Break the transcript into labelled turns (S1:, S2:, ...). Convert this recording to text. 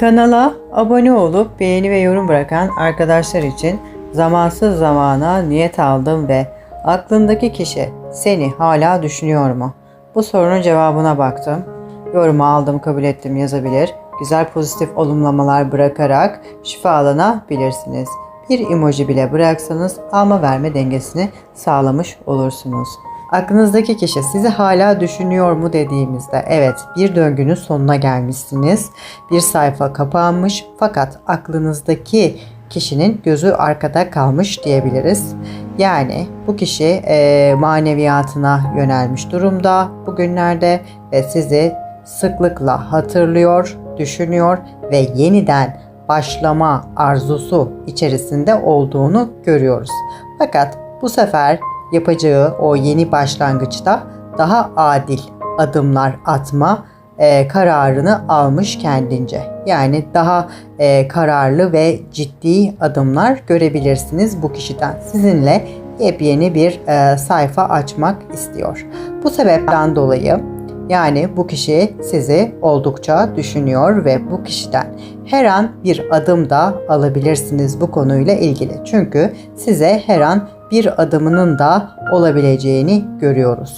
S1: Kanala abone olup beğeni ve yorum bırakan arkadaşlar için zamansız zamana niyet aldım ve aklındaki kişi seni hala düşünüyor mu? Bu sorunun cevabına baktım. Yorumu aldım, kabul ettim yazabilir. Güzel pozitif olumlamalar bırakarak şifalanabilirsiniz. Bir emoji bile bıraksanız alma verme dengesini sağlamış olursunuz. Aklınızdaki kişi sizi hala düşünüyor mu dediğimizde evet bir döngünün sonuna gelmişsiniz. Bir sayfa kapanmış fakat aklınızdaki kişinin gözü arkada kalmış diyebiliriz. Yani bu kişi e, maneviyatına yönelmiş durumda bugünlerde ve sizi sıklıkla hatırlıyor, düşünüyor ve yeniden başlama arzusu içerisinde olduğunu görüyoruz. Fakat bu sefer yapacağı o yeni başlangıçta daha adil adımlar atma e, kararını almış kendince. Yani daha e, kararlı ve ciddi adımlar görebilirsiniz bu kişiden. Sizinle yepyeni bir e, sayfa açmak istiyor. Bu sebepten dolayı yani bu kişi sizi oldukça düşünüyor ve bu kişiden her an bir adım da alabilirsiniz bu konuyla ilgili. Çünkü size her an bir adımının da olabileceğini görüyoruz.